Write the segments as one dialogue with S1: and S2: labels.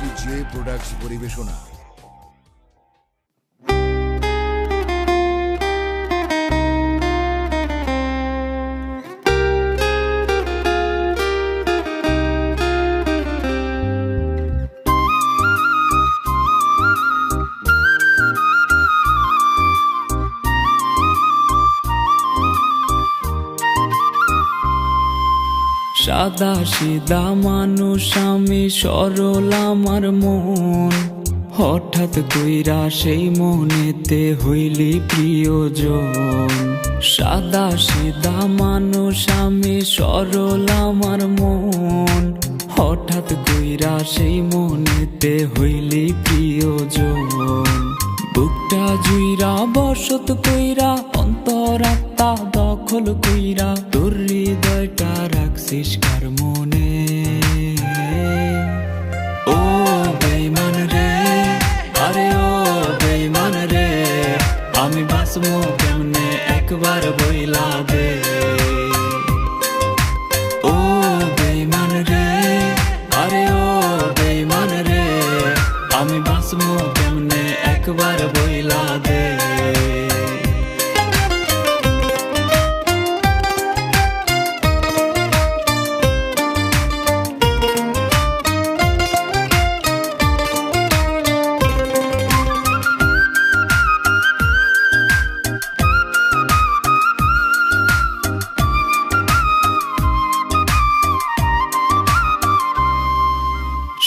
S1: J products পরিবেশনা।
S2: সাদা সিদা মানুষ, আমি সরল আমার মন। হঠাৎ কইরা সেই মনেতে হইলি প্রিয়জন। সাদা সিদা মানুষ, আমি সরল আমার মন। হঠাৎ কইরা সেই মনেতে হইলি প্রিয়জন। বুকটা জুইরা, বসত কইরা, অন্তরাত্মা দখল কইরা রাখছিস মনে? ও বেইমান রে, আরে ও বেইমান রে, আমি বাঁচবো কেমনে একবার বইলা দে? ও বেইমান রে, আরে ও বেইমান রে, আমি বাঁচবো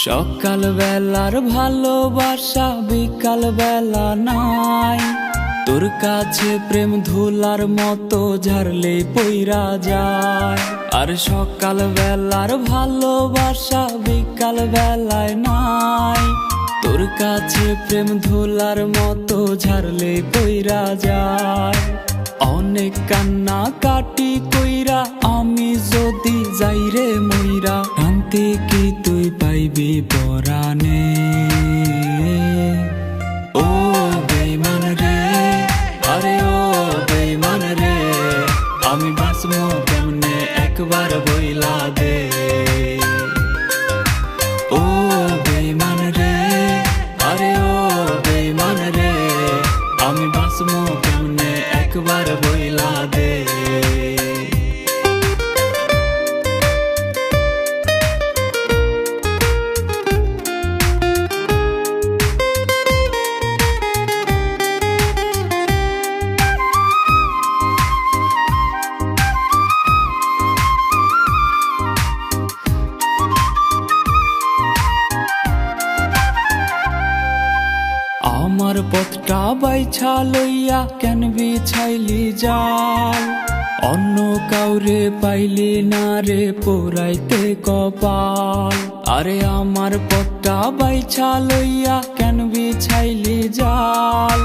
S2: সকাল বেলার ভালোবাসা বিকাল বেলা নাই। তোর কাছে প্রেম ধুলার মতো ঝাড়লে পইরা যায়। আর সকাল বেলার ভালোবাসা বিকাল বেলায় নাই। তোর কাছে প্রেম ধুলার মতো ঝাড়লে পইরা যায়। অনেক কান্না কাটি কইরা আমি যদি যাইরে মইরা শান্তি পাইবি পরানে ও বেইমান রে, আরে ও বেইমান রে, আমি বাঁচবো কেমনে একবার বইলা দে। ও বেইমান রে, আরে ও বেইমান রে, আমি বাঁচবো কেমনে একবার বইলা দে। আমার পথটা বাইছা লইয়া কেন বিছাইলি যাও অন্য কাউরে পাইলি না রে পোড়াইতে কপাল। আরে আমার পথটা বাইছা লইয়া কেন বিছাইলি যাল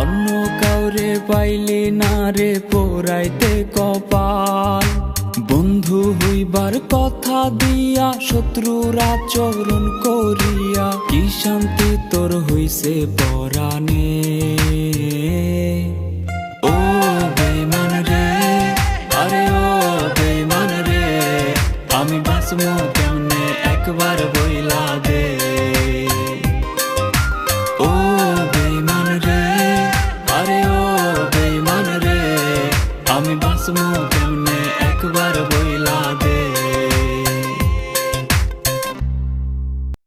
S2: অন্য কাউরে পাইলি না রে পোড়াইতে কপাল। বন্ধু হইবার কথা দিয়া, শত্রুরা আচরণ করিয়া কি শান্তি তোর হইছে পরাণে। ও বেমান রে, আরে ও বেমান রে, আমি বাঁচবো কেমনে একবার বইলা দে। ও বেমান রে, আরে ও বেমান রে, আমি বাঁচবো কেমনে একবার